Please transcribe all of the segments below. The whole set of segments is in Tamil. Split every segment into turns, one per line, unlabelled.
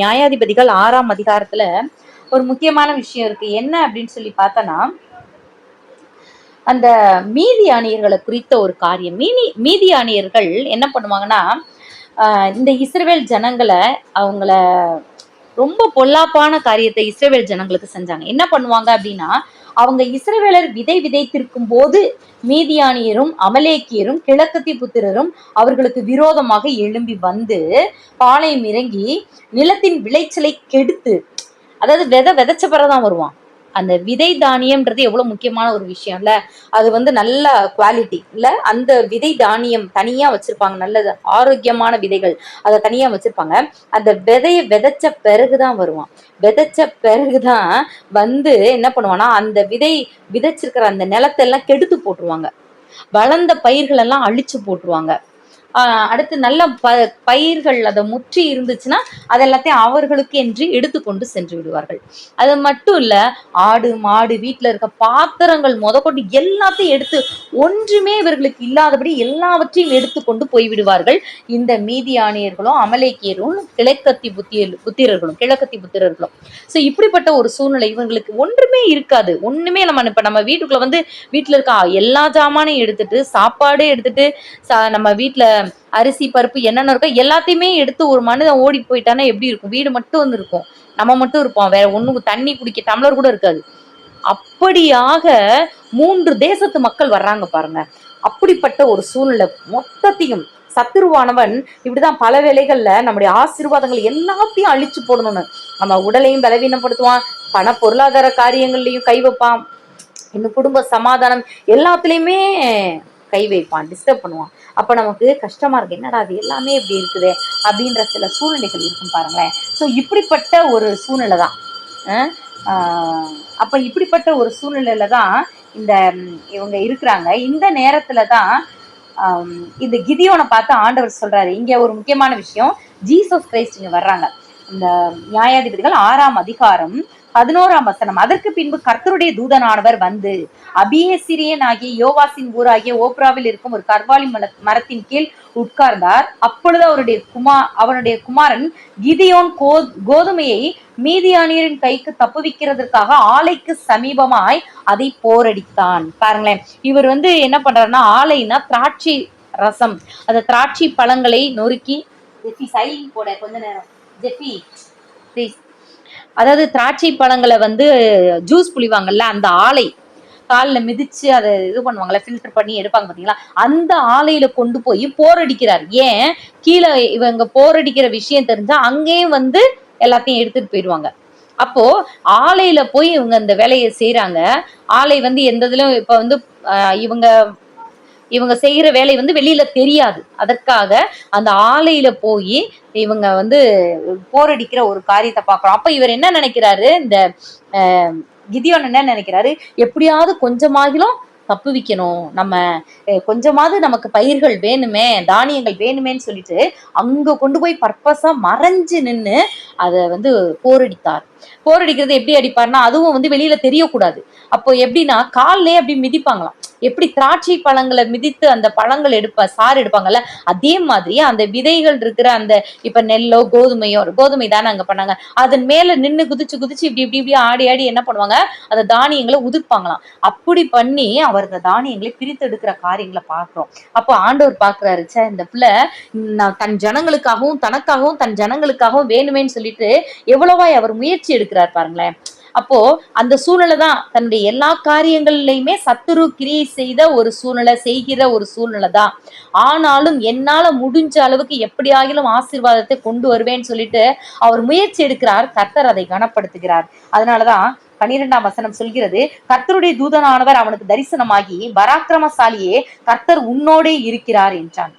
நியாயாதிபதிகள் ஆறாம் அதிகாரத்துல ஒரு முக்கியமான விஷயம் இருக்கு. என்ன அப்படின்னு சொல்லி பார்த்தோன்னா அந்த மீதியானியர்களை குறித்த ஒரு காரியம். மீதி மீதியானியர்கள் என்ன பண்ணுவாங்கன்னா ஆஹ் இந்த இஸ்ரேல் ஜனங்களை அவங்கள ரொம்ப பொல்லாப்பான காரியத்தை இஸ்ரேல் ஜனங்களுக்கு செஞ்சாங்க. என்ன பண்ணுவாங்க அப்படின்னா அவங்க இஸ்ரவேலர் விதை விதைத்திருக்கும் போது மீதியானியரும் அமலேக்கியரும் கிழக்கத்தி புத்திரரும் அவர்களுக்கு விரோதமாக எழும்பி வந்து பாளையம் இறங்கி நிலத்தின் விளைச்சலை கெடுத்து அதாவது விதை விதைச்ச பிறகுதான் வருவான். அந்த விதை தானியம்ன்றது எவ்வளவு முக்கியமான ஒரு விஷயம் இல்ல அது வந்து நல்ல குவாலிட்டி இல்ல அந்த விதை தானியம் தனியா வச்சிருப்பாங்க. நல்லது ஆரோக்கியமான விதைகள் அதை தனியா வச்சிருப்பாங்க. அந்த விதைய விதைச்ச பிறகுதான் வருவான். விதைச்ச பிறகுதான் வந்து என்ன பண்ணுவான்னா அந்த விதை விதைச்சிருக்கிற அந்த நிலத்தெல்லாம் கெடுத்து போட்டுருவாங்க. வளர்ந்த பயிர்கள் எல்லாம் அழிச்சு போட்டுருவாங்க. அடுத்து நல்ல ப பயிர்கள் அதை முற்றி இருந்துச்சுன்னா அதெல்லாத்தையும் அவர்களுக்கு என்று எடுத்துக்கொண்டு சென்று விடுவார்கள். அது மட்டும் இல்ல ஆடு மாடு வீட்டுல இருக்க பாத்திரங்கள் முதற்கொண்டு எல்லாத்தையும் எடுத்து ஒன்றுமே இவர்களுக்கு இல்லாதபடி எல்லாவற்றையும் எடுத்துக்கொண்டு போய் விடுவார்கள். இந்த மீதியானியர்களும் அமலேக்கியரும் கிழக்கத்தி புத்திய புத்திரர்களும் கிழக்கத்தி புத்திரர்களும். ஸோ இப்படிப்பட்ட ஒரு சூழ்நிலை இவங்களுக்கு ஒன்றுமே இருக்காது. ஒண்ணுமே நம்ம இப்ப நம்ம வீட்டுக்குள்ள வந்து வீட்டுல இருக்க எல்லா ஜாமானையும் எடுத்துட்டு சாப்பாடு எடுத்துட்டு சா- நம்ம வீட்டுல அரிசி பருப்பு என்னென்ன இருக்கோ எல்லாத்தையுமே எடுத்து ஒரு மனிதன் ஓடி போயிட்டானா எப்படி இருக்கும்? வீடு மட்டும் வந்து இருக்கும் நம்ம மட்டும் இருப்போம். வேற ஒண்ணு தண்ணி குடிக்க டம்ளர் கூட இருக்காது. அப்படியாக மூன்று தேசத்து மக்கள் வர்றாங்க பாருங்க. அப்படிப்பட்ட ஒரு சூழ்நிலை. மொத்தத்தையும் சத்துருவானவன் இப்படிதான் பல வேலைகள்ல நம்முடைய ஆசீர்வாதங்கள் எல்லாத்தையும் அழிச்சு போடணும்னு. நம்ம உடலையும் பலவீனப்படுத்துவான். பண பொருளாதார காரியங்கள்லயும் கை வைப்பான். இந்த குடும்ப சமாதானம் எல்லாத்துலயுமே கை வைப்பான். டிஸ்டர்ப் பண்ணுவான். அப்ப நமக்கு கஷ்டமா இருக்கு. என்னடா அது எல்லாமே இப்படி இருக்குது. அப்படின்ற சில சூழ்நிலைகள் இருக்கும் பாருங்களேன். ஸோ இப்படிப்பட்ட ஒரு சூழ்நிலை தான் அப்போ அப்ப இப்படிப்பட்ட ஒரு சூழ்நிலையில தான் இந்த இவங்க இருக்கிறாங்க. இந்த நேரத்துல தான் இந்த கிதியோனை பார்த்து ஆண்டவர் சொல்றாரு. இங்க ஒரு முக்கியமான விஷயம். ஜீசஸ் கிரைஸ்ட் இங்க வர்றாங்க. இந்த நியாயாதிபதிகள் ஆறாம் அதிகாரம் பதினோராம் வசனம். அதற்கு பின்பு கர்த்தருடைய தூதனானவர் வந்து அபியசிரியன் ஆகிய யோவாசின் ஊராகிய ஓப்ராவில் இருக்கும் ஒரு கர்வாலி மல மரத்தின் கீழ் உட்கார்ந்தார். அப்பொழுது அவருடைய குமா அவனுடைய குமாரன் கிதியோன் கோ கோதுமையை மீதியானியரின் கைக்கு தப்புவிக்கிறதுக்காக ஆலைக்கு சமீபமாய் அதை போரடித்தான். பாருங்களேன் இவர் வந்து என்ன பண்றாருன்னா ஆலைன்னா திராட்சை ரசம். அந்த திராட்சை பழங்களை நொறுக்கி ஜெஃபி சைலிங் போட கொஞ்ச நேரம். ஜெஃபி ப்ளீஸ் அதாவது திராட்சை பழங்களை வந்து ஜூஸ் புளிவாங்கல்ல அந்த ஆலை. காலில் மிதிச்சு அதை இது பண்ணுவாங்கல்ல ஃபில்டர் பண்ணி எடுப்பாங்க பார்த்தீங்களா அந்த ஆலையில கொண்டு போய் போரடிக்கிறார் ஏன்? கீழே இவங்க போரடிக்கிற விஷயம் தெரிஞ்சா அங்கேயும் வந்து எல்லாத்தையும் எடுத்துட்டு போயிடுவாங்க. அப்போ ஆலையில போய் இவங்க அந்த வேலையை செய்யறாங்க ஆலை வந்து எந்த இதுலயும் இப்ப வந்து இவங்க இவங்க செய்யற வேலை வந்து வெளியில தெரியாது. அதற்காக அந்த ஆலையில போய் இவங்க வந்து போரடிக்கிற ஒரு காரியத்தை பார்க்குறோம். அப்ப இவர் என்ன நினைக்கிறாரு? இந்த கிதியோன் என்ன நினைக்கிறாரு? எப்படியாவது கொஞ்சமாகிலும் தப்புவிக்கணும் நம்ம கொஞ்சமாவது நமக்கு பயிர்கள் வேணுமே தானியங்கள் வேணுமேன்னு சொல்லிட்டு அங்க கொண்டு போய் பர்பஸா மறைஞ்சு நின்று அதை வந்து போரடித்தார் போர் அடிக்கிறது எப்படி அடிப்பார்னா அதுவும் வந்து வெளியில தெரியக்கூடாது. அப்போ எப்படின்னா கால்லே அப்படி மிதிப்பாங்களாம். எப்படி திராட்சை பழங்களை மிதித்து அந்த பழங்கள் எடுப்ப சாறு எடுப்பாங்கல்ல அதே மாதிரி அந்த விதைகள் இருக்கிற அந்த இப்ப நெல்லோ கோதுமையோ கோதுமை தானே அங்க பண்ணாங்க. அதன் மேல நின்னு குதிச்சு குதிச்சு இப்படி இப்படி இப்படி ஆடி ஆடி என்ன பண்ணுவாங்க? அந்த தானியங்களை உதிர்ப்பாங்களாம் அப்படி பண்ணி அவர் அந்த தானியங்களை பிரித்து எடுக்கிற காரியங்களை பார்க்கிறோம். அப்போ ஆண்டவர் பாக்குறாரு சார் இந்த பிள்ளை நான் தன் ஜனங்களுக்காகவும் தனக்காகவும் தன் ஜனங்களுக்காகவும் வேணுமேன்னு சொல்லிட்டு எவ்வளவாய் அவர் முயற்சி எடுக்கிறார் பாருங்களேன். அப்போ அந்த சூழ்நிலை தான் தன்னுடைய எல்லா காரியங்கள்லையுமே சத்துரு கிரியை செய்த ஒரு சூழ்நிலை செய்கிற ஒரு சூழ்நிலை தான். ஆனாலும் என்னால முடிஞ்ச அளவுக்கு எப்படியாகிலும் ஆசீர்வாதத்தை கொண்டு வருவேன்னு சொல்லிட்டு அவர் முயற்சி எடுக்கிறார். கர்த்தர் அதை கனப்படுத்துகிறார். அதனாலதான் பனிரெண்டாம் வசனம் சொல்கிறது கர்த்தருடைய தூதனானவர் அவனுக்கு தரிசனமாகி பராக்கிரமசாலியே கர்த்தர் உன்னோடே இருக்கிறார் என்றான்.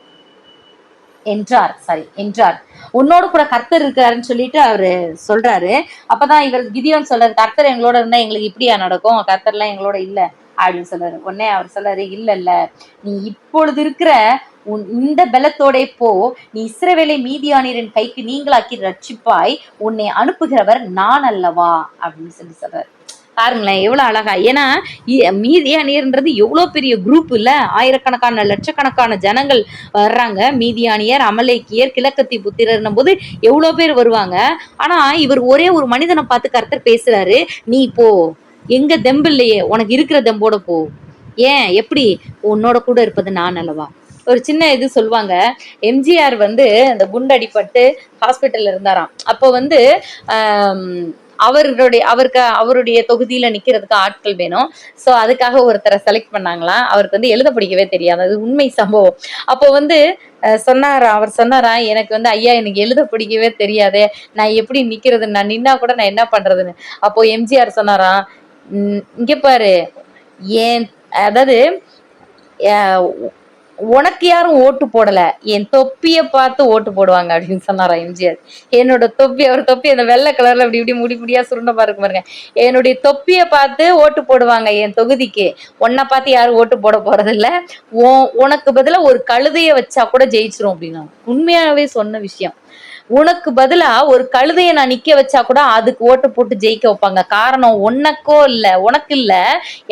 என்றார். சாரி என்றார். உன்னோடு கூட கர்த்தர் இருக்காருன்னு சொல்லிட்டு அவரு சொல்றாரு. அப்பதான் இவர் கிதியோன்னு சொல்றாரு கர்த்தர் எங்களோட இருந்தா எங்களுக்கு இப்படியா நடக்கும்? கர்த்தர்லாம் எங்களோட இல்ல. அப்படின்னு சொல்றாரு. உடனே அவர் சொல்றாரு இல்ல இல்ல. நீ இப்பொழுது இருக்கிற உன் இந்த பலத்தோட போ. நீ இஸ்ரவேலை மீதியானியரின் கைக்கு நீங்களாக்கி ரட்சிப்பாய். உன்னை அனுப்புகிறவர் நான் அல்லவா? அப்படின்னு சொல்லி சொல்றாரு. பாருங்களேன் எவ்வளவு அழகா. ஏன்னா இ- மீதியானியர்ன்றது எவ்வளவு பெரிய குரூப் இல்ல? ஆயிரக்கணக்கான லட்சக்கணக்கான ஜனங்கள் வர்றாங்க. மீதியானியர் அமலேக்கியர் கிழக்கத்தி புத்திரர்னும் போது எவ்வளவு பேர் வருவாங்க. ஆனா இவர் ஒரே ஒரு மனிதனை பார்த்து கருத்தர் பேசுறாரு. நீ போ. எங்க தெம்பு இல்லையே. உனக்கு இருக்கிற தெம்போட போ. ஏன்? எப்படி? உன்னோட கூட இருப்பது நான் அல்லவா? ஒரு சின்ன இது சொல்லுவாங்க. எம்ஜிஆர் வந்து அந்த குண்டடிப்பட்டு ஹாஸ்பிட்டல்ல இருந்தாராம். அப்போ வந்து அவருடைய அவருக்கு அவருடைய தொகுதியில நிக்கிறதுக்கு ஆட்கள் வேணும். ஸோ அதுக்காக ஒருத்தரை செலக்ட் பண்ணாங்களா? அவருக்கு வந்து எழுத படிக்கவே தெரியாது. அது உண்மை சம்பவம். அப்போ வந்து சொன்னாரா? அவர் சொன்னாரா? எனக்கு வந்து ஐயா எனக்கு எழுத பிடிக்கவே தெரியாதே. நான் எப்படி நிக்கிறது? நான் நின்னா கூட நான் என்ன பண்றதுன்னு? அப்போ எம்ஜிஆர் சொன்னாராம் இங்க பாரு. ஏன் அதாவது உனக்கு யாரும் ஓட்டு போடல. என் தொப்பிய பார்த்து ஓட்டு போடுவாங்க அப்படின்னு சொன்னாரா எம்ஜிஆர். என்னோட தொப்பி அவர் தொப்பி அந்த வெள்ளை கலர்ல அப்படி இப்படி முடி முடியா சுருண்டமா இருக்கு பாருங்க. என்னுடைய தொப்பிய பார்த்து ஓட்டு போடுவாங்க என் தொகுதிக்கு. உன்னை பார்த்து யாரும் ஓட்டு போட போறதில்ல. உன் உனக்கு பதிலா ஒரு கழுதைய வச்சா கூட ஜெயிச்சிரும் அப்படின்னா. உண்மையாகவே சொன்ன விஷயம். உனக்கு பதிலா ஒரு கழுதைய நான் நிக்க வச்சா கூட அதுக்கு ஓட்டு போட்டு ஜெயிக்க வைப்பாங்க. காரணம் உனக்கோ இல்ல உனக்கு இல்ல.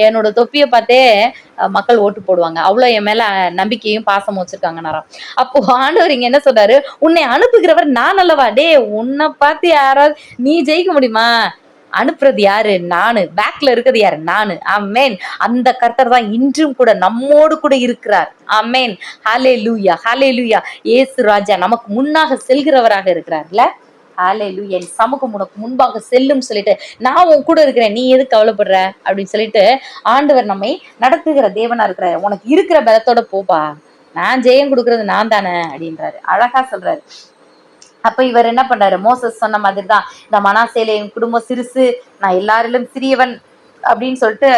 என்னோட தொப்பியை பார்த்தே மக்கள் ஓட்டு போடுவாங்க. அவ்வளவு என் மேல நம்பிக்கையும் பாசமும் வச்சிருக்காங்க அப்போ ஆண்டவர் இங்க என்ன சொல்றாரு? உன்னை அனுப்புகிறவர் நான் அல்லவா? டே உன்னை பார்த்து யாராவது நீ ஜெயிக்க முடியுமா? அனுப்புறது யாரு? நானு. பேக்ல இருக்கிறது யாரு? நானு. ஆமேன். அந்த கர்த்தர் தான் இன்றும் கூட நம்மோடு கூட இருக்கிறார். ஆமேன். ஹாலே லூயா ஹாலே லூயா ஏசு ராஜா நமக்கு முன்னாக செல்கிறவராக இருக்கிறார்ல? ஹாலே லூயா என் சமூகம் உனக்கு முன்பாக செல்லும் சொல்லிட்டு நான் உன் கூட இருக்கிறேன். நீ எது கவலைப்படுற? அப்படின்னு சொல்லிட்டு ஆண்டவர் நம்மை நடத்துகிற தேவனா இருக்கிறார் உனக்கு இருக்கிற பலத்தோட போப்பா. நான் ஜெயம் கொடுக்கறது நான் தானே அப்படின்றாரு. அழகா சொல்றாரு. அப்ப இவர் என்ன பண்ணாரு? மோசஸ் சொன்ன மாதிரி தான் இந்த மனாசேல என் குடும்பம் சிறுசு நான் எல்லாரிலும் சிறியவன். அப்படின்னு சொல்லிட்டு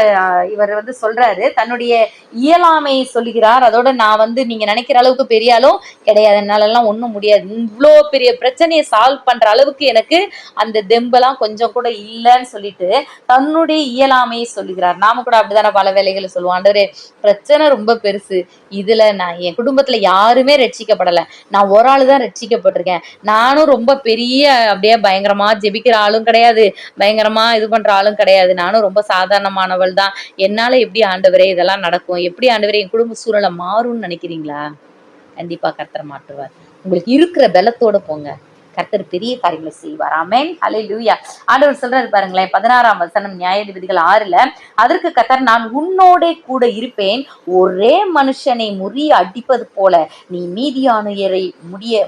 இவர் வந்து சொல்றாரு. தன்னுடைய இயலாமையை சொல்லுகிறார். அதோட நான் வந்து நீங்க நினைக்கிற அளவுக்கு பெரிய ஆளும் கிடையாது. என்னால எல்லாம் ஒண்ணும் முடியாது. இவ்வளோ பெரிய பிரச்சனையை சால்வ் பண்ற அளவுக்கு எனக்கு அந்த தெம்பெல்லாம் கொஞ்சம் கூட இல்லைன்னு சொல்லிட்டு தன்னுடைய இயலாமையை சொல்லுகிறார். நாம கூட அப்படிதானே பல வேலைகளை சொல்லுவோம். ஆண்டவரே பிரச்சனை ரொம்ப பெருசு. இதுல நான் என் குடும்பத்துல யாருமே ரட்சிக்கப்படல. நான் ஒரு ஆளு தான் ரட்சிக்கப்பட்டிருக்கேன். நானும் ரொம்ப பெரிய அப்படியே பயங்கரமா ஜெபிக்கிற ஆளும் கிடையாது. பயங்கரமா இது பண்ற ஆளும் கிடையாது. நானும் ரொம்ப சாதாரணமானவள் தான். என்னால எப்படி ஆண்டவரே இதெல்லாம் நடக்கும்? எப்படி ஆண்டவரே என் குடும்ப சூழலை மாறும்னு நினைக்கிறீங்களா? கண்டிப்பா கர்த்தர் மாற்றுவார். உங்களுக்கு இருக்கிற பலத்தோட போங்க. கர்த்தர் பெரிய காரியங்களை செய்வார். ஆமேன். ஹலே லூயா ஆண்டவர் சொல்றாரு பாருங்களேன் பதினாறாம் வசனம் நியாயாதிபதிகள் ஆறுல அதற்கு கர்த்தர் நான் உன்னோடே கூட இருப்பேன். ஒரே மனுஷனை முறிய அடிப்பது போல நீ மீதியானியரை முடிய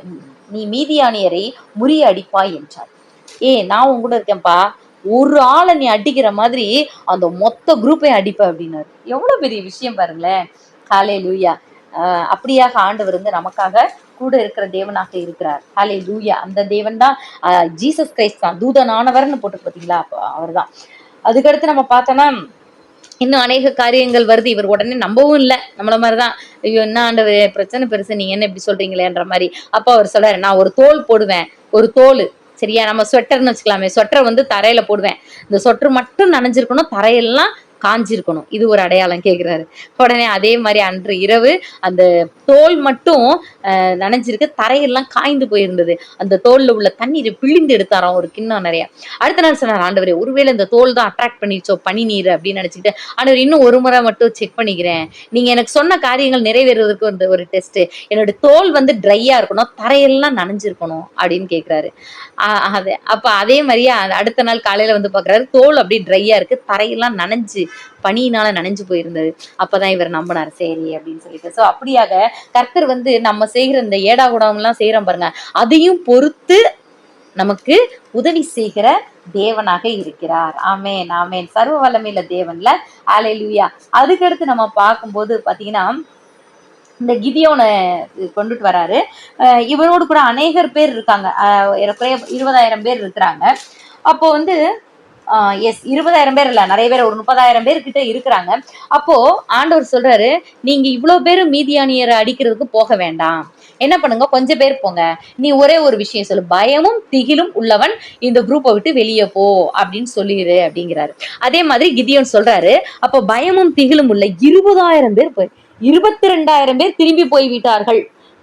நீ மீதியானியரை முறிய அடிப்பாய் என்றார். ஏ நான் உன் கூட இருக்கேன்ப்பா. ஒரு ஆளை நீ அடிக்கிற மாதிரி அந்த மொத்த குரூப்பையும் அடிப்ப அப்படின்னாரு. எவ்வளவு பெரிய விஷயம் பாருங்களேன். ஹாலே லூயா அப்படியாக ஆண்டவர் வந்து நமக்காக கூட இருக்கிற தேவனாக இருக்கிறார். ஹாலே லூயா அந்த தேவன் தான் ஜீசஸ் கிரைஸ்ட் தான். தூதனானவர்னு போட்டு பார்த்தீங்களா? அவர் தான் அதுக்கடுத்து நம்ம பார்த்தோம்னா இன்னும் அநேக காரியங்கள் வருது. இவர் உடனே நம்பவும் இல்லை. நம்மள மாதிரி தான் ஐயோ என்ன ஆண்டு பிரச்சனை பெருசு. நீங்க என்ன இப்படி சொல்றீங்களேன்ற மாதிரி. அப்போ அவர் சொல்றாரு நான் ஒரு தோல் போடுவேன். ஒரு தோல். சரியா? நம்ம ஸ்வெட்டர்னு வச்சுக்கலாமே. ஸ்வெட்டர் வந்து தரையில போடுவேன். இந்த ஸ்வெட்டர் மட்டும் நனைஞ்சிருக்கணும். தரையெல்லாம் காஞ்சிருக்கணும். இது ஒரு அடையாளம் கேட்குறாரு உடனே அதே மாதிரி அன்று இரவு அந்த தோல் மட்டும் நனைஞ்சிருக்கு தரையெல்லாம் காய்ந்து போயிருந்தது. அந்த தோல்ல உள்ள தண்ணீரை பிழிந்து எடுத்தாராம் ஒரு கிண்ணம் நிறைய. அடுத்த நாள் சொன்னார் ஆண்டவரே ஒருவேளை இந்த தோல் தான் அட்ராக்ட் பண்ணிச்சோ பனி நீர் அப்படின்னு நினைச்சிட்டு ஆண்டவர் இன்னும் ஒரு முறை மட்டும் செக் பண்ணிக்கிறேன். நீங்க எனக்கு சொன்ன காரியங்கள் நிறைவேறுவதற்கு வந்து ஒரு டெஸ்ட் என்னோட தோல் வந்து ட்ரையா இருக்கணும் தரையெல்லாம் நனைஞ்சிருக்கணும் அப்படின்னு கேக்குறாரு. அது அப்ப அதே மாதிரியே அடுத்த நாள் காலையில வந்து பாக்குறாரு தோல் அப்படியே ட்ரையா இருக்கு தரையெல்லாம் நனைஞ்சு பணியினால நனைஞ்சு போயிருந்தது. அப்பதான் இவர் நம்பினார் சரி அப்படின்னு சொல்லிட்டு. சோ அப்படியாக கர்த்தர் வந்து நம்ம செய்கிற இந்த ஏடா எல்லாம் செய்யறோம் பாருங்க. அதையும் பொறுத்து நமக்கு உதவி செய்கிற தேவனாக இருக்கிறார். ஆமேன் ஆமேன். சர்வ வல்லமையில தேவன்ல. ஆலையிலுயா அதுக்கடுத்து நம்ம பார்க்கும்போது பாத்தீங்கன்னா இந்த கிதியோனை கொண்டுட்டு வராரு. அஹ் இவரோடு கூட அநேகர் பேர் இருக்காங்க. அஹ் ஏறக்குறைய இருபதாயிரம் பேர் இருக்கிறாங்க. அப்போ வந்து எஸ் இருபதாயிரம் பேர் இல்ல நிறைய பேர் ஒரு முப்பதாயிரம் பேர் கிட்ட இருக்கிறாங்க. அப்போ ஆண்டவர் சொல்றாரு நீங்க இவ்வளவு பேர் மீதியானியரை அடிக்கிறதுக்கு போக வேண்டாம். என்ன பண்ணுங்க? கொஞ்சம் பேர் போங்க. நீ ஒரே ஒரு விஷயம் சொல்லு. பயமும் திகிலும் உள்ளவன் இந்த குரூப்பை விட்டு வெளியே போ அப்படின்னு சொல்லிடு அப்படிங்கிறாரு. அதே மாதிரி கிதியோன் சொல்றாரு அப்போ பயமும் திகிலும் உள்ள இருபதாயிரம் பேர் போய் இருபத்தி ரெண்டாயிரம் பேர் திரும்பி போய் விட்டார்கள்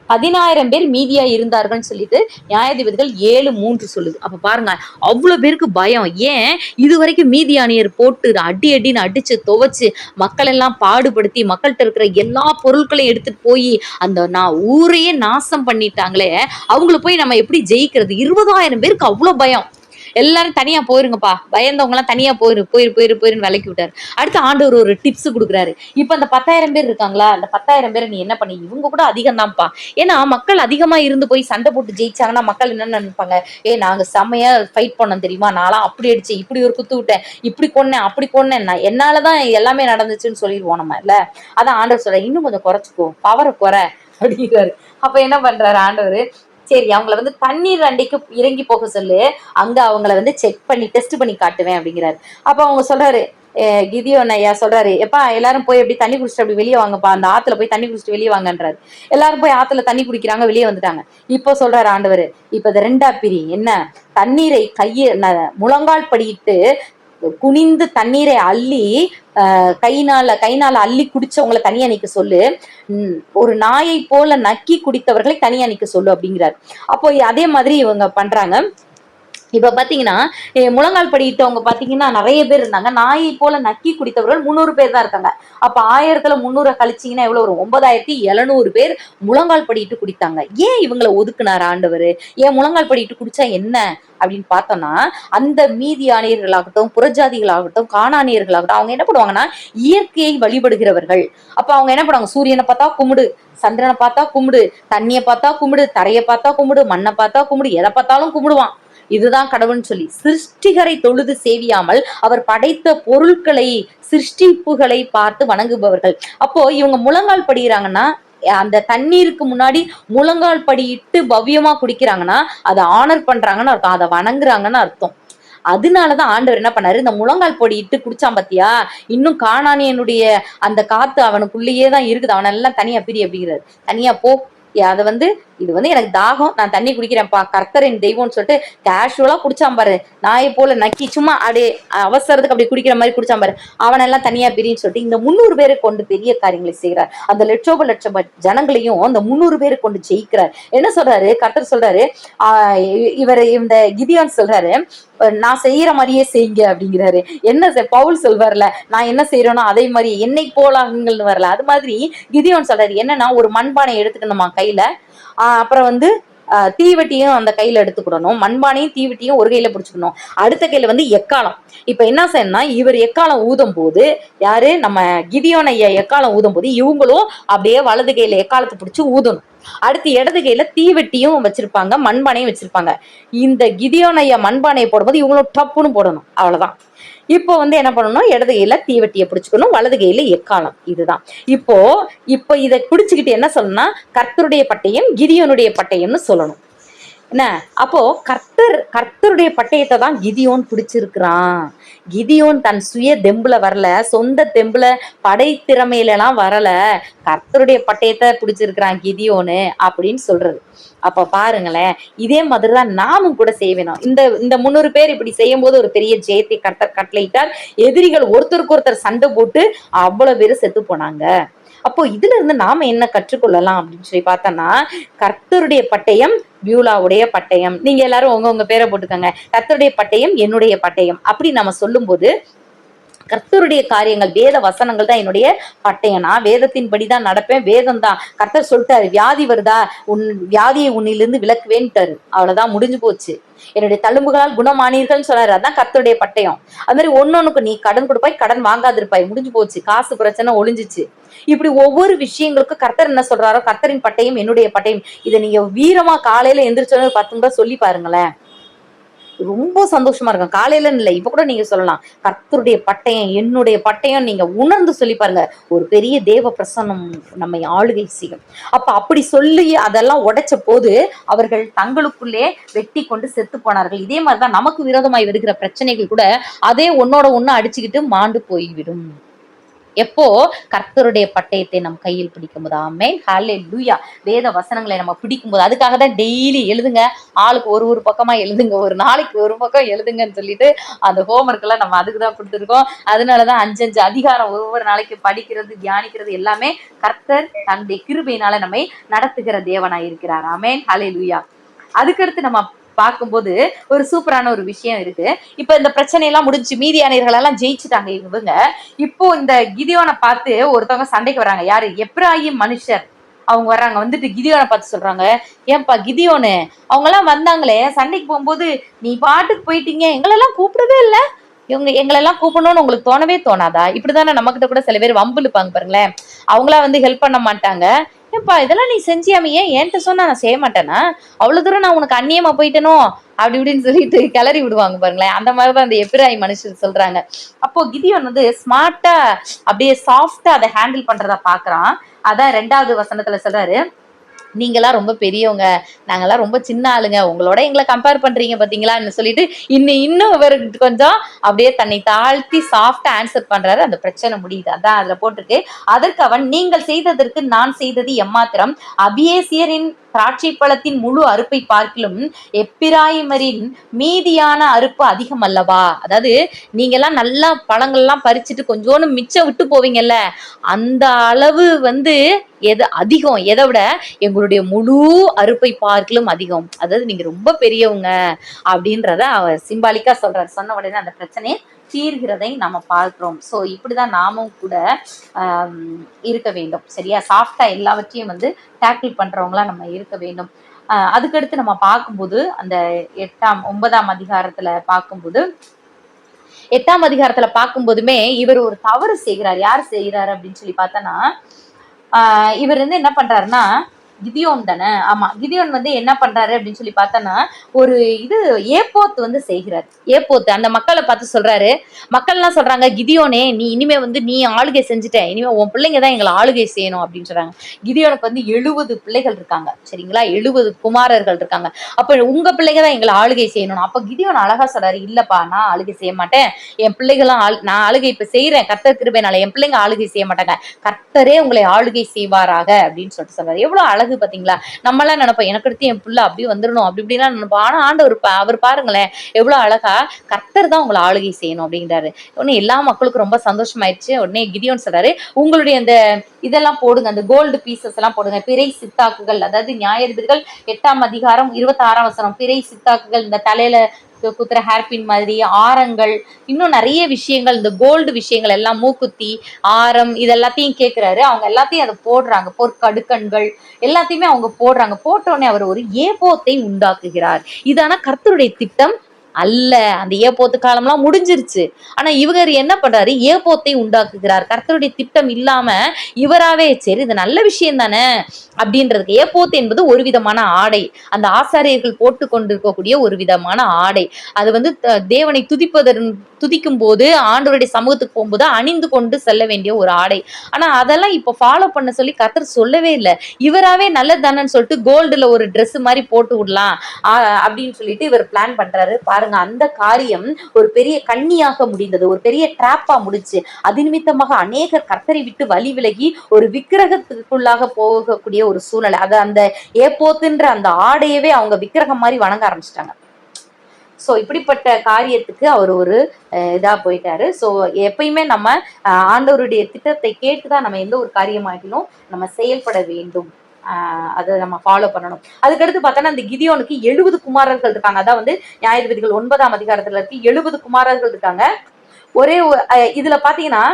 பதினாயிரம் பேர் மீதியா இருந்தார்கள்னு சொல்லிட்டு நியாயாதிபதிகள் ஏழு மூன்று சொல்லுது. அப்ப பாருங்க அவ்வளவு பேருக்கு பயம். ஏன்? இது வரைக்கும் மீதியானியர் போட்டு அடி அடின்னு அடிச்சு துவைச்சு மக்கள் எல்லாம் பாடுபடுத்தி மக்கள்கிட்ட இருக்கிற எல்லா பொருட்களையும் எடுத்துட்டு போய் அந்த நான் ஊரையே நாசம் பண்ணிட்டாங்களே அவங்கள போய் நம்ம எப்படி ஜெயிக்கிறது? இருபதாயிரம் பேருக்கு அவ்வளவு பயம். எல்லாரும் தனியா போயிருங்கப்பா. பயந்தவங்க எல்லாம் தனியா போயிரு போயிரு போயிரு போயிருன்னு விலக்கி விட்டாரு. அடுத்து ஆண்டவர் ஒரு டிப்ஸ் கொடுக்குறாரு. இப்ப அந்த பத்தாயிரம் பேர் இருக்காங்களா? அந்த பத்தாயிரம் பேரை நீ என்ன பண்ணி? இவங்க கூட அதிகம் தான்ப்பா ஏன்னா மக்கள் அதிகமா இருந்து போய் சண்டை போட்டு ஜெயிச்சாங்கன்னா மக்கள் என்ன நினைப்பாங்க? ஏ நாங்க செம்மையா ஃபைட் பண்ணோம் தெரியுமா? நான்லாம் அப்படி அடிச்சேன் இப்படி ஒரு குத்து விட்டேன் இப்படி கொன்னேன் அப்படி கொன்னேன். நான் என்னாலதான் எல்லாமே நடந்துச்சுன்னு சொல்லிடுவோம் நம்ம இல்ல? அதான் ஆண்டவர் சொல்ற இன்னும் கொஞ்சம் குறைச்சிக்கோ பவரை குறை அப்படிங்கிறாரு. அப்ப என்ன பண்றாரு ஆண்டவர்? சரி அவங்கள வந்து தண்ணீர் அண்டைக்கு இறங்கி போக சொல்லு. அங்க அவங்கள வந்து செக் பண்ணி டெஸ்ட் பண்ணி காட்டுவேன் அப்படிங்கிறாரு. அப்ப அவங்க சொல்றாரு "அஹ் கிதியோன் ஐயா சொல்றாரு எப்பா எல்லாரும் போய் எப்படி தண்ணி குடிச்சிட்டு அப்படி வெளியே வாங்கப்பா அந்த ஆத்துல போய் தண்ணி குடிச்சிட்டு வெளியே வாங்கன்றாரு. எல்லாரும் போய் ஆத்துல தண்ணி குடிக்கிறாங்க வெளியே வந்துட்டாங்க. இப்போ சொல்றாரு ஆண்டவர் இப்ப இது ரெண்டா பிரி என்ன? தண்ணீரை கைய முழங்கால் படியிட்டு குனிந்து தண்ணீரை அள்ளி அஹ், கைனால கைனால அள்ளி குடிச்சவங்களை தனியா நிக்க சொல்லு. ஒரு நாயை போல நக்கி குடித்தவர்களை தனியா நிக்க சொல்லு அப்படிங்கிறார். அப்போ அதே மாதிரி இவங்க பண்றாங்க. இப்ப பாத்தீங்கன்னா முழங்கால் படியிட்டவங்க பாத்தீங்கன்னா நிறைய பேர் இருந்தாங்க. நாயை போல நக்கி குடித்தவர்கள் முந்நூறு பேர் தான் இருக்காங்க. அப்ப ஆயிரத்துல முந்நூறு கழிச்சீங்கன்னா எவ்வளவு ஒரு ஒன்பதாயிரத்தி எழுநூறு பேர் முழங்கால் படிட்டு குடித்தாங்க. ஏன் இவங்களை ஒதுக்குனார் ஆண்டவர்? ஏன் முழங்கால் படிட்டு குடிச்சா என்ன? அப்படின்னு பார்த்தோம்னா அந்த மீதியானியர்களாகட்டும் புறஜாதிகளாகட்டும் காணானியர்களாகட்டும் அவங்க என்ன பண்ணுவாங்கன்னா இயற்கையை வழிபடுகிறவர்கள். அப்ப அவங்க என்ன பண்ணுவாங்க? சூரியனை பார்த்தா கும்பிடு சந்திரனை பார்த்தா கும்பிடு தண்ணியை பார்த்தா கும்பிடு தரையை பார்த்தா கும்பிடு மண்ணை பார்த்தா கும்பிடு எதை பார்த்தாலும் கும்பிடுவான். இதுதான் கடவுள்னு சொல்லி சிருஷ்டிகரை தொழுது சேவியாமல் அவர் படைத்த பொருட்களை சிருஷ்டிப்புகளை பார்த்து வணங்குபவர்கள். அப்போ இவங்க முழங்கால் படிக்கிறாங்கன்னா அந்த தண்ணீருக்கு முன்னாடி முழங்கால் படியிட்டு பவ்யமா குடிக்கிறாங்கன்னா அதை ஆனர் பண்றாங்கன்னு அர்த்தம். அதை வணங்குறாங்கன்னு அர்த்தம். அதனாலதான் ஆண்டவர் என்ன பண்ணாரு? இந்த முழங்கால் பொடி இட்டு குடிச்சான் பாத்தியா? இன்னும் காணானியனுடைய அந்த காத்து அவனுக்குள்ளேயே தான் இருக்குது. அவனெல்லாம் தனியா பிரி அப்படிங்கிறாரு. தனியா போ அதை வந்து இது வந்து எனக்கு தாகம். நான் தண்ணி குடிக்கிறேன்ப்பா கர்த்தரின் தெய்வம்னு சொல்லிட்டு கேஷுவலா குடிச்சான் பாரு. நாயை போல நக்கி சும்மா அப்படியே அவசரத்துக்கு அப்படி குடிக்கிற மாதிரி குடிச்சான் பாரு. அவனெல்லாம் தனியா பிரின்னு சொல்லிட்டு இந்த முந்நூறு பேரை கொண்டு பெரிய காரியங்களை செய்கிறார். அந்த லட்சோப லட்சம் ஜனங்களையும் அந்த முந்நூறு பேரை கொண்டு ஜெயிக்கிறார். என்ன சொல்றாரு? கர்த்தர் சொல்றாரு இவர் இந்த கிதியான் சொல்றாரு நான் செய்யற மாதிரியே செய்யுங்க அப்படிங்கிறாரு. என்ன செ- பவுல் சொல்வார்ல நான் என்ன செய்யறேனோ அதே மாதிரி என்னை போலாகுங்கள்னு வரல. அது மாதிரி கிதியோன் சொல்றாரு என்னன்னா ஒரு மண்பானை எடுத்துக்கணுமா கையில? அப்புறம் வந்து தீவெட்டியும் அந்த கையில எடுத்துக்கிடணும். மண்பானையும் தீவெட்டியும் ஒரு கையில பிடிச்சுக்கணும். அடுத்த கையில வந்து எக்காலம் இப்ப என்ன செய்யணும்னா இவர் எக்காலம் ஊதும் போது யாரு? நம்ம கிதியோன் ஐயா எக்காலம் ஊதும் போது இவங்களும் அப்படியே வலது கையில எக்காலத்தை பிடிச்சி ஊதணும். அடுத்து இடது கையில தீவெட்டியும் வச்சிருப்பாங்க மண்பானையும் வச்சிருப்பாங்க. இந்த கிதியோனைய மண்பானையை போடும்போது இவங்களும் டப்புன்னு போடணும். அவ்வளவுதான். இப்போ வந்து என்ன பண்ணணும்? இடது கையில தீவெட்டியை பிடிச்சுக்கணும் வலது கையில எக்காலம். இதுதான். இப்போ இப்போ இதை பிடிச்சுக்கிட்டு என்ன சொல்லணும்னா கர்த்தருடைய பட்டயம் கிதியோனுடைய பட்டயம்னு சொல்லணும். என்ன? அப்போ கர்த்தர் கர்த்தருடைய பட்டயத்தை தான் கிதியோன் பிடிச்சிருக்கிறான். கிதியோன் தன் சுய தெம்புல வரல சொந்த தெம்புல படை திறமையிலலாம் வரல. கர்த்தருடைய பட்டயத்தை பிடிச்சிருக்கிறான் கிதியோனு அப்படின்னு சொல்றது. அப்ப பாருங்களேன் இதே மாதிரிதான் நாமும் கூட செய்வேணும் இந்த இந்த முந்நூறு பேர் இப்படி செய்யும் போது ஒரு பெரிய ஜெயத்தை கர்த்தர் கட்டளையிட்டார். எதிரிகள் ஒருத்தருக்கு ஒருத்தர் சண்டை போட்டு அவ்வளவு பேர் செத்து போனாங்க. அப்போ இதுல இருந்து நாம என்ன கற்றுக்கொள்ளலாம் அப்படின்னு சொல்லி பார்த்தோம்னா கர்த்தருடைய பட்டயம் பியூலாவுடைய பட்டயம். நீங்க எல்லாரும் உங்க உங்க பேரை போட்டுக்கோங்க. கர்த்தருடைய பட்டயம் என்னுடைய பட்டயம். அப்படி நம்ம சொல்லும்போது கர்த்தருடைய காரியங்கள் வேத வசனங்கள் தான் என்னுடைய பட்டயம். நான் வேதத்தின்படி தான் நடப்பேன் வேதம் தான் கர்த்தர் சொல்லிட்டாரு வியாதி வருதா? உன் வியாதியை உன்னிலிருந்து விலக்குவேன்ட்டாரு. அவ்வளவுதான் முடிஞ்சு போச்சு. என்னுடைய தழும்புகளால் குணமானீர்கள்னு சொன்னாரு. அதான் கர்த்தருடைய பட்டயம். அது மாதிரி ஒன்னொன்னுக்கு நீ கடன் கொடுப்பாய் கடன் வாங்காதிருப்பாய். முடிஞ்சு போச்சு. காசு பிரச்சனை ஒளிஞ்சிச்சு. இப்படி ஒவ்வொரு விஷயங்களுக்கும் கர்த்தர் என்ன சொல்றாரோ கர்த்தரின் பட்டயம் என்னுடைய பட்டயம். இதை நீங்க வீரமா காலையில எந்திரிச்சோன்னு பத்து முறை சொல்லி பாருங்களேன். ரொம்ப சந்தோஷமா இருக்கும். காலையில இல்லை இப்ப கூட நீங்க சொல்லலாம். கர்த்தருடைய பட்டயம் என்னுடைய பட்டயம் நீங்க உணர்ந்து சொல்லி பாருங்க. ஒரு பெரிய தேவ பிரசன்னம் நம்மை ஆளுகை செய்யும். அப்ப அப்படி சொல்லி அதெல்லாம் உடைச்ச போது அவர்கள் தங்களுக்குள்ளே வெட்டி கொண்டு செத்து போனார்கள். இதே மாதிரிதான் நமக்கு விரோதமாய் வருகிற பிரச்சனைகள் கூட அதே ஒன்னோட ஒண்ணு அடிச்சுக்கிட்டு மாண்டு போய்விடும். எப்போ கர்த்தருடைய பட்டயத்தை நம் கையில் பிடிக்கும் போது ஆமே ஹாலே லூயா வேத வசனங்களை நம்ம பிடிக்கும் போது அதுக்காக தான் டெய்லி எழுதுங்க. ஆளுக்கு ஒரு ஒரு பக்கமா எழுதுங்க. ஒரு நாளைக்கு ஒரு பக்கம் எழுதுங்கன்னு சொல்லிட்டு அந்த ஹோம்ஒர்க் எல்லாம் நம்ம அதுக்கு தான் கொடுத்துருக்கோம். அதனாலதான் அஞ்சு அஞ்சு அதிகாரம் ஒவ்வொரு நாளைக்கு படிக்கிறது தியானிக்கிறது எல்லாமே கர்த்தர் தன்னுடைய கிருபையினால நம்மை நடத்துகிற தேவனாய் இருக்கிறார் ஆமென். லூயா அதுக்கடுத்து நம்ம பார்க்கும்போது ஒரு சூப்பரான ஒரு விஷயம் இருக்கு. இப்போ இந்த பிரச்சனை எல்லாம் முடிஞ்சு மீதியானியர்கள் எல்லாம் ஜெயிச்சுட்டாங்க இவங்க. இப்போ இந்த கிதியோனை பார்த்து ஒருத்தவங்க சண்டைக்கு வராங்க. யாரு? எப்ராஹிம் மனுஷர். அவங்க வர்றாங்க. வந்துட்டு கிதியோனை பார்த்து சொல்றாங்க. ஏன்பா கிதியோனு? அவங்க எல்லாம் வந்தாங்களே. சண்டைக்கு போகும்போது நீ பாட்டுக்கு போயிட்டீங்க. எங்களெல்லாம் கூப்பிடவே இல்ல. இவங்க எங்களெல்லாம் கூப்பிடணும்னு உங்களுக்கு தோணவே தோணாதா? இப்படிதானே நம்மகிட்ட கூட சில பேர் வம்புலுப்பாங்க பாருங்களேன். அவங்களா வந்து ஹெல்ப் பண்ண மாட்டாங்க. ஏப்பா இதெல்லாம் நீ செஞ்சியாம? ஏன் என்கிட்ட சொன்னா நான் செய்ய மாட்டேனா? அவ்வளவு தூரம் நான் உனக்கு அந்நியமா போயிட்டேனோ? அப்படி இப்படின்னு சொல்லிட்டு கிளறி விடுவாங்க பாருங்களேன். அந்த மாதிரிதான் அந்த எப்பிராய் மனுஷன் சொல்றாங்க. அப்போ கிதியோன் வந்து ஸ்மார்ட்டா அப்படியே சாஃப்டா அதை ஹேண்டில் பண்றதா பாக்குறான். அதான் ரெண்டாவது வசனத்துல சொல்றாரு. நீங்களாம் ரொம்ப பெரியவங்க. நாங்கெல்லாம் ரொம்ப சின்ன ஆளுங்க. உங்களோட எங்களை கம்பேர் பண்றீங்க பாத்தீங்களான்னு சொல்லிட்டு இன்னும் இன்னும் இவர் கொஞ்சம் அப்படியே தன்னை தாழ்த்தி சாஃப்டா ஆன்சர் பண்றாரு. அந்த பிரச்சனை முடியுது. அதான் அதுல போட்டிருக்கு. அதற்கு அவன் நீங்கள் செய்ததற்கு நான் செய்தது எம்மாத்திரம். அபியேசியரின் திராட்சை பழத்தின் முழு அறுப்பை பார்க்கிலும் எப்பிராயிமரின் மீதியான அறுப்பு அதிகம் அல்லவா? அதாவது நீங்க எல்லாம் நல்லா பழங்கள்லாம் பறிச்சுட்டு கொஞ்சோண்டு மிச்சம் விட்டு போவீங்கல்ல அந்த அளவு வந்து எது அதிகம்? எதை விட எங்களுடைய முழு அறுப்பை பார்க்கலும் அதிகம். அதாவது நீங்க ரொம்ப பெரியவங்க அப்படின்றத அவர் சிம்பாலிக்கா சொல்றாரு. சொன்ன உடனே அந்த பிரச்சனையை தீர்கிறதை நம்ம பார்க்கிறோம். ஸோ இப்படிதான் நாமும் கூட இருக்க வேண்டும். சரியா? சாஃப்டா எல்லாவற்றையும் வந்து டேக்கிள் பண்றவங்களா நம்ம இருக்க வேண்டும். அதுக்கடுத்து நம்ம பார்க்கும்போது அந்த எட்டாம் ஒன்பதாம் அதிகாரத்துல பார்க்கும்போது எட்டாம் அதிகாரத்துல பார்க்கும்போதுமே இவர் ஒரு தவறு செய்கிறார். யார் செய்கிறார் அப்படின்னு சொல்லி பார்த்தோன்னா இவர் வந்து என்ன பண்றாருன்னா கிதியோன் தானே? ஆமா கிதியோன் வந்து என்ன பண்றாரு அப்படின்னு சொல்லி பார்த்தோன்னா ஒரு இது ஏப்போத்து வந்து செய்கிறார். ஏப்போத்து அந்த மக்களை பார்த்து சொல்றாரு மக்கள்லாம் சொல்றாங்க கிதியோனே நீ இனிமே வந்து நீ ஆளுகை செஞ்சுட்ட இனிமே உன் பிள்ளைங்க தான் எங்களை ஆளுகை செய்யணும் அப்படின்னு சொல்றாங்க. கிதியோனுக்கு வந்து எழுபது பிள்ளைகள் இருக்காங்க சரிங்களா? எழுபது குமாரர்கள் இருக்காங்க. அப்ப உங்க பிள்ளைங்க தான் எங்களை ஆளுகை செய்யணும் அப்ப கிதியோன் அழகா சொல்றாரு இல்லப்பா நான் ஆளுகை செய்ய மாட்டேன். என் பிள்ளைகளும் ஆள் நான் ஆளுகை இப்ப செய்யறேன் கர்த்தர் கிருபைனால என் பிள்ளைங்க ஆளுகை செய்ய மாட்டாங்க. கர்த்தரே உங்களை ஆளுகை செய்வாராக அப்படின்னு சொல்லிட்டு சொல்றாரு. எவ்வளவு அழகு பாத்தீங்களா? நம்ம எல்லாம் நினைப்போம் எனக்கு அடுத்து என் பிள்ளை அப்படி வந்துடணும் அப்படி இப்படிலாம் நினைப்போம். ஆனா ஆண்டவர் அவர் பாருங்களேன் எவ்வளவு அழகா கர்த்தர் தான் உங்களை ஆளுகை செய்யணும் அப்படிங்கிறாரு. உடனே எல்லா மக்களுக்கும் ரொம்ப சந்தோஷமாயிடுச்சு. உடனே கிதியோன் சொல்றாரு உங்களுடைய அந்த இதெல்லாம் போடுங்க அந்த கோல்டு பீசஸ் எல்லாம் போடுங்க பிறை சித்தாக்குகள் அதாவது நியாயதிபதிகள் எட்டாம் அதிகாரம் இருபத்தாறாம் வசனம் பிறை சித்தாக்குகள் இந்த தலையில கு- குத்துற ஹேர்பின் மாதிரி ஆரங்கள் இன்னும் நிறைய விஷயங்கள் இந்த கோல்டு விஷயங்கள் எல்லாம் மூக்குத்தி ஆரம் இது எல்லாத்தையும் கேட்கிறாரு அவங்க எல்லாத்தையும் அதை போடுறாங்க. பொற்கடுக்கண்கள் எல்லாத்தையுமே அவங்க போடுறாங்க. போட்ட உடனே அவர் ஒரு ஏபோத்தை உண்டாக்குகிறார். இதான கர்த்தருடைய திட்டம்? அல்ல. அந்த ஏப்போத்து காலம்லாம் முடிஞ்சிருச்சு. ஆனா இவர் என்ன பண்றாரு? ஏப்போத்தை உண்டாக்குகிறார். கர்த்தருடைய திட்டம் இல்லாம இவராவே சரி இது நல்ல விஷயம் தானே அப்படின்றதுக்கு ஏப்போத்து என்பது ஒரு விதமான ஆடை. அந்த ஆசாரியர்கள் போட்டு கொண்டிருக்கக்கூடிய ஒரு விதமான ஆடை. அது வந்து த- தேவனை துதிப்பதன் துதிக்கும் போது ஆண்டவருடைய சமூகத்துக்கு போகும்போது அணிந்து கொண்டு செல்ல வேண்டிய ஒரு ஆடை. ஆனா அதெல்லாம் இப்போ ஃபாலோ பண்ண சொல்லி கத்தர் சொல்லவே இல்லை. இவராவே நல்ல தானன்னு சொல்லிட்டு கோல்டுல ஒரு ட்ரெஸ் மாதிரி போட்டு விடலாம் அப்படின்னு சொல்லிட்டு இவர் பிளான் பண்றாரு. பாருங்க அந்த காரியம் ஒரு பெரிய கண்ணியாக முடிந்தது. ஒரு பெரிய டிராப்பா முடிச்சு அது நிமித்தமாக அநேகர் கத்தரை விட்டு வழி விலகி ஒரு விக்கிரகத்துக்குள்ளாக போகக்கூடிய ஒரு சூழ்நிலை. அது அந்த ஏப்போத்துன்ற அந்த ஆடையவே அவங்க விக்கிரகம் மாதிரி வணங்க ஆரம்பிச்சிட்டாங்க. ஸோ இப்படிப்பட்ட காரியத்துக்கு அவர் ஒரு இதாக போயிட்டாரு. ஸோ எப்பயுமே நம்ம ஆண்டவருடைய திட்டத்தை கேட்டு தான் நம்ம எந்த ஒரு காரியமாகிலும் நம்ம செயல்பட வேண்டும். அதை நம்ம ஃபாலோ பண்ணணும். அதுக்கடுத்து பார்த்தோன்னா அந்த கிதியோனுக்கு எழுபது குமாரர்கள் இருக்காங்க. அதான் வந்து நியாயாதிபதிகள் ஒன்பதாம் அதிகாரத்தில் இருக்கு. எழுபது குமாரர்கள் இருக்காங்க. ஒரே இதுல பாத்தீங்கன்னா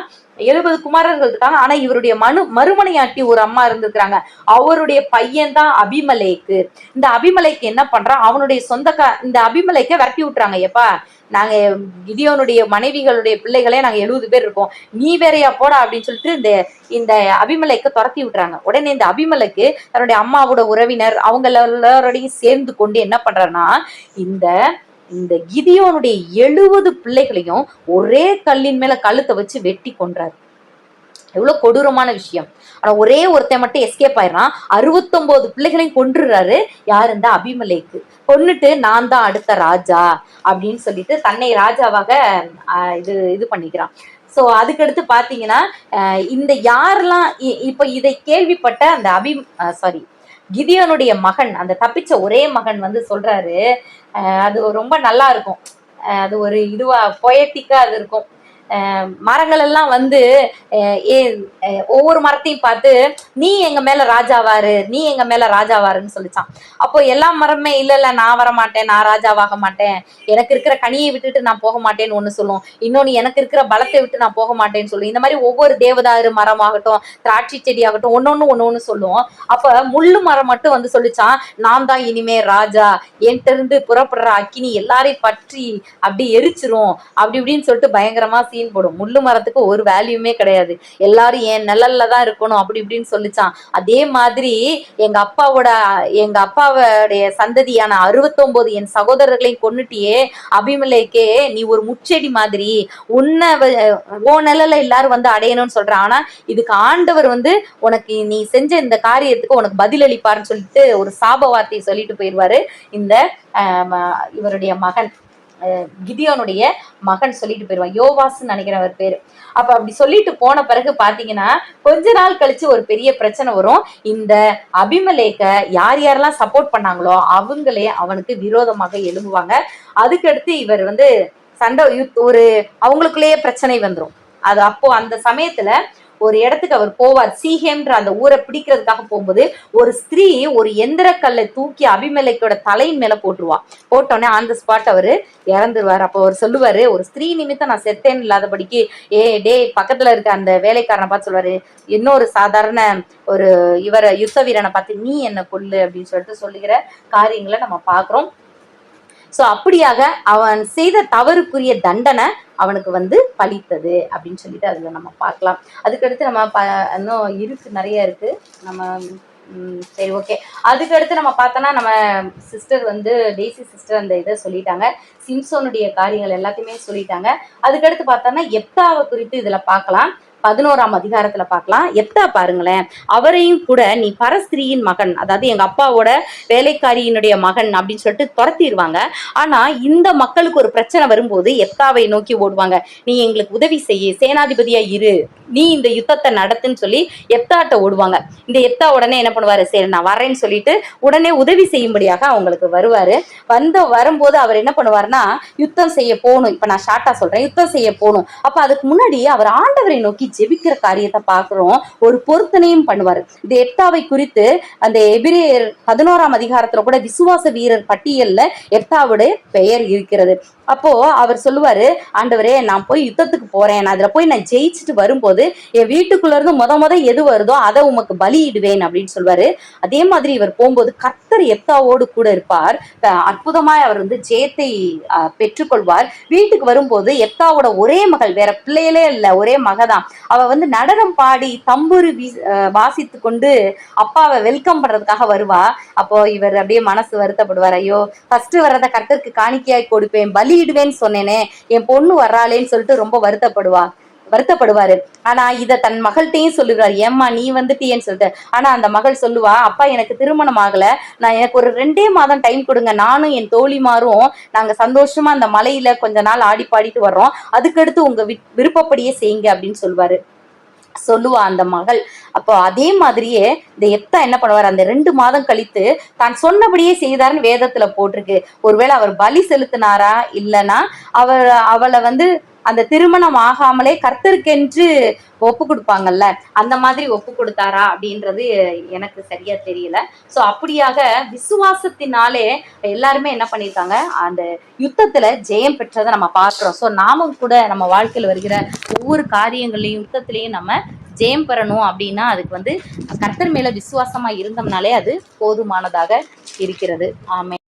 எழுபது குமாரர்கள் இருக்காங்க. ஆனா இவருடைய மனு மறுமனையாட்டி ஒரு அம்மா இருந்திருக்கிறாங்க. அவருடைய பையன் தான் அபிமலேக்கு. இந்த அபிமலைக்கு என்ன பண்றான் அவனுடைய சொந்தக்கா இந்த அபிமலைக்க விரட்டி விட்டுறாங்க. எப்பா நாங்க கிதியோனுடைய மனைவிகளுடைய பிள்ளைகளே நாங்க எழுபது பேர் இருக்கோம். நீ வேறையா போடா அப்படின்னு சொல்லிட்டு இந்த இந்த அபிமலைக்கு துரத்தி விட்டுறாங்க. உடனே இந்த அபிமலைக்கு தன்னுடைய அம்மாவோட உறவினர் அவங்க எல்லாரோடையும் சேர்ந்து கொண்டு என்ன பண்றாருன்னா இந்த இந்த கிதியோனுடைய எழுபது பிள்ளைகளையும் ஒரே கல்லின் மேல கழுத்தை வச்சு வெட்டி கொன்றாரு. எவ்வளவு கொடூரமான விஷயம். ஆனா ஒரே ஒருத்தன் மட்டும் எஸ்கேப் ஆயிடுறான். அறுபத்தொன்பது பிள்ளைகளையும் கொன்றுறாரு. யார் இந்த அபிமலேக்கு? கொன்னுட்டு நான் தான் அடுத்த ராஜா அப்படின்னு சொல்லிட்டு தன்னை ராஜாவாக இது இது பண்ணிக்கிறான். ஸோ அதுக்கடுத்து பார்த்தீங்கன்னா இந்த யாரெல்லாம் இ- இப்போ இதை கேள்விப்பட்ட அந்த அபி சாரி கிதியோனுடைய மகன் அந்த தப்பிச்ச ஒரே மகன் வந்து சொல்றாரு. அது ரொம்ப நல்லா இருக்கும். அது ஒரு இதுவா பொயட்டிக்கா அது இருக்கும். மரங்கள் எல்லாம் வந்து ஏ- ஒவ்வொரு மரத்தையும் பார்த்து நீ எங்க மேல ராஜாவாரு நீ எங்க மேல ராஜாவாருன்னு சொல்லிச்சான். அப்போ எல்லா மரமே இல்ல இல்ல நான் வர மாட்டேன் நான் ராஜாவாக மாட்டேன். எனக்கு இருக்கிற கனியை விட்டுட்டு நான் போக மாட்டேன்னு ஒண்ணு சொல்லும். இன்னொன்னு எனக்கு இருக்கிற பலத்தை விட்டு நான் போக மாட்டேன்னு சொல்லும். இந்த மாதிரி ஒவ்வொரு தேவதாரு மரமாகட்டும் திராட்சை செடி ஆகட்டும் ஒன்னொன்னு ஒண்ணு சொல்லுவோம் அப்ப முள்ளு மரம் மட்டும் வந்து சொல்லிச்சான் நான் தான் இனிமே ராஜா. என்கிட்ட இருந்து புறப்படுற அக்கினி எல்லாரையும் பற்றி அப்படி எரிச்சிரும். அப்படி இப்படின்னு சொல்லிட்டு பயங்கரமா சீன் போடும். முள்ளு மரத்துக்கு ஒரு வேல்யூமே கிடையாது. எல்லாரும் என் நிழல்ல தான் இருக்கணும்? அப்படி இப்படின்னு சொல்லிச்சான். அதே மாதிரி எங்க அப்பாவோட எங்க அப்பாவுடைய சந்ததியான அறுபத்தொன்பது என் சகோதரர்களையும் கொண்டுட்டியே அபிமலேக்கே நீ ஒரு முச்செடி மாதிரி உன்னை ஓ நிழல எல்லாரும் வந்து அடையணும்னு சொல்றான். ஆனா இதுக்கு ஆண்டவர் வந்து உனக்கு நீ செஞ்ச இந்த காரியத்துக்கு உனக்கு பதிலளிப்பாருன்னு சொல்லிட்டு ஒரு சாப வார்த்தையை சொல்லிட்டு போயிடுவாரு இந்த ஆஹ், இவருடைய மகன். கிதியோனுடைய மகன் சொல்லிட்டு போயிடுவான். யோவாஸ்ன்னு நினைக்கிறவர் பேர். அப்போ அப்ப அப்படி சொல்லிட்டு போன பிறகு பாத்தீங்கன்னா கொஞ்ச நாள் கழிச்சு ஒரு பெரிய பிரச்சனை வரும். இந்த அபிமலேக்க யார் யாரெல்லாம் சப்போர்ட் பண்ணாங்களோ அவங்களே அவனுக்கு விரோதமாக எழும்புவாங்க. அதுக்கடுத்து இவர் வந்து சண்டை யுத்- ஒரு அவங்களுக்குள்ளேயே பிரச்சனை வந்துடும் அது அப்போ அந்த சமயத்துல ஒரு இடத்துக்கு அவர் போவார். சீஹேம்ன்ற அந்த ஊரை பிடிக்கிறதுக்காக போகும்போது ஒரு ஸ்திரீ ஒரு எந்திரக்கல்லை தூக்கி அபிமலைக்கோட தலையின் மேல போட்டுருவா. போட்டோன்னே ஆன் த ஸ்பாட் அவரு இறந்துருவார். அப்போ அவர் சொல்லுவாரு ஒரு ஸ்திரீ நிமித்தம் நான் செத்தேன் இல்லாதபடிக்கு ஏ டே பக்கத்துல இருக்க அந்த வேலைக்காரனை பார்த்து சொல்லுவாரு இன்னொரு சாதாரண ஒரு இவரை யுத்த வீரனை பார்த்து நீ என்ன கொல்லு? அப்படின்னு சொல்லிட்டு சொல்லுகிற காரியங்களை நம்ம பாக்குறோம் ஸோ அப்படியாக அவன் செய்த தவறுக்குரிய தண்டனை அவனுக்கு வந்து பழித்தது அப்படின்னு சொல்லிட்டு அதுல நம்ம பார்க்கலாம். அதுக்கடுத்து நம்ம ப இன்னும் இருக்கு நிறைய இருக்கு. நம்ம சரி ஓகே அதுக்கடுத்து நம்ம பார்த்தோன்னா நம்ம சிஸ்டர் வந்து டேசி சிஸ்டர் அந்த இதை சொல்லிட்டாங்க. சிம்சோனுடைய காரியங்கள் எல்லாத்தையுமே சொல்லிட்டாங்க. அதுக்கடுத்து பார்த்தோன்னா எப்தாவை குறித்து இதில் பார்க்கலாம். பதினோராம் அதிகாரத்துல பார்க்கலாம். எப்தா பாருங்களேன் அவரையும் கூட நீ பரஸ்திரியின் மகன் அதாவது எங்க அப்பாவோட வேலைக்காரியினுடைய மகன் அப்படின்னு சொல்லிட்டு துரத்திடுவாங்க. ஆனா இந்த மக்களுக்கு ஒரு பிரச்சனை வரும்போது எப்தாவை நோக்கி ஓடுவாங்க? நீ எங்களுக்கு உதவி செய்ய சேனாதிபதியா இரு. நீ இந்த யுத்தத்தை நடத்துன்னு சொல்லி எப்தாட்ட ஓடுவாங்க. இந்த எப்தா உடனே என்ன பண்ணுவாரு? சரி நான் வரேன்னு சொல்லிட்டு உடனே உதவி செய்யும்படியாக அவங்களுக்கு வருவாரு. வந்த வரும்போது அவர் என்ன பண்ணுவாருன்னா யுத்தம் செய்ய போகணும். இப்ப நான் ஷார்ட்டா சொல்றேன் யுத்தம் செய்ய போகணும். அப்ப அதுக்கு முன்னாடி அவர் ஆண்டவரை நோக்கி ஜெபிக்கிற காரியத்தை பார்க்கிறோம். ஒரு பொருத்தனையும் பண்ணுவார். இந்த எப்தாவை குறித்து அந்த எபிரேயர் பதினோராம் அதிகாரத்துல கூட விசுவாச வீரர் பட்டியல்ல எப்தாவுடைய பெயர் இருக்கிறது. அப்போ அவர் சொல்லுவாரு ஆண்டவரே நான் போய் யுத்தத்துக்கு போறேன். நான் அதுல போய் நான் ஜெயிச்சுட்டு வரும்போது என் வீட்டுக்குள்ள இருந்து முத முத எது வருதோ அதை உமக்கு பலியிடுவேன் அப்படின்னு சொல்வாரு. அதே மாதிரி இவர் போகும்போது கர்த்தர் எப்தாவோடு கூட இருப்பார். அற்புதமாய் அவர் வந்து ஜெயத்தை பெற்றுக்கொள்வார். வீட்டுக்கு வரும்போது எப்தாவோட ஒரே மகள் வேற பிள்ளைகளே இல்ல ஒரே மகதான் அவ வந்து நடனம் பாடி தம்புரு வாசித்து கொண்டு அப்பாவை வெல்கம் பண்றதுக்காக வருவா. அப்போ இவர் அப்படியே மனசு வருத்தப்படுவார். ஐயோ ஃபர்ஸ்ட் வர்றத கர்த்தருக்கு காணிக்கையாய் கொடுப்பேன் பலி பலியிடுவேன்னு சொன்னேனே. என் பொண்ணு வர்றாளேன்னு சொல்லிட்டு ரொம்ப வருத்தப்படுவா. வருத்தப்படுவாரு. ஆனா இத தன் மகள்கிட்டையும் சொல்லுவார் ஏம்மா நீ வந்துட்டியன்னு சொல்லிட்டு. ஆனா அந்த மகள் சொல்லுவா அப்பா எனக்கு திருமணம் ஆகல. நான் எனக்கு ஒரு ரெண்டே மாதம் டைம் கொடுங்க. நானும் என் தோழிமாரும் நாங்க சந்தோஷமா அந்த மலையில கொஞ்ச நாள் ஆடி பாடிட்டு வர்றோம். அதுக்கடுத்து உங்க வி- விருப்பப்படியே செய்யுங்க அப்படின்னு சொல்லுவாரு. சொல்லுவா அந்த மகள். அப்போ அதே மாதிரியே இந்த எப்தா என்ன பண்ணுவார்? அந்த ரெண்டு மாதம் கழித்து தான் சொன்னபடியே செய்தார்னு வேதத்துல போட்டிருக்கு. ஒருவேளை அவர் பலி செலுத்தினாரா? இல்லைன்னா அவர் அவளை வந்து அந்த திருமணம் ஆகாமலே கர்த்தருக்கென்று ஒப்பு கொடுப்பாங்கல்ல? அந்த மாதிரி ஒப்பு கொடுத்தாரா அப்படின்றது எனக்கு சரியா தெரியல. ஸோ அப்படியாக விசுவாசத்தினாலே எல்லாருமே என்ன பண்ணியிருக்காங்க அந்த யுத்தத்துல ஜெயம் பெற்றதை நம்ம பார்க்குறோம். ஸோ நாமும் கூட நம்ம வாழ்க்கையில் வருகிற ஒவ்வொரு காரியங்களையும் யுத்தத்திலையும் நம்ம ஜெயம் பெறணும் அப்படின்னா அதுக்கு வந்து கர்த்தர் மேல விசுவாசமா இருந்தோம்னாலே அது போதுமானதாக இருக்கிறது. ஆமே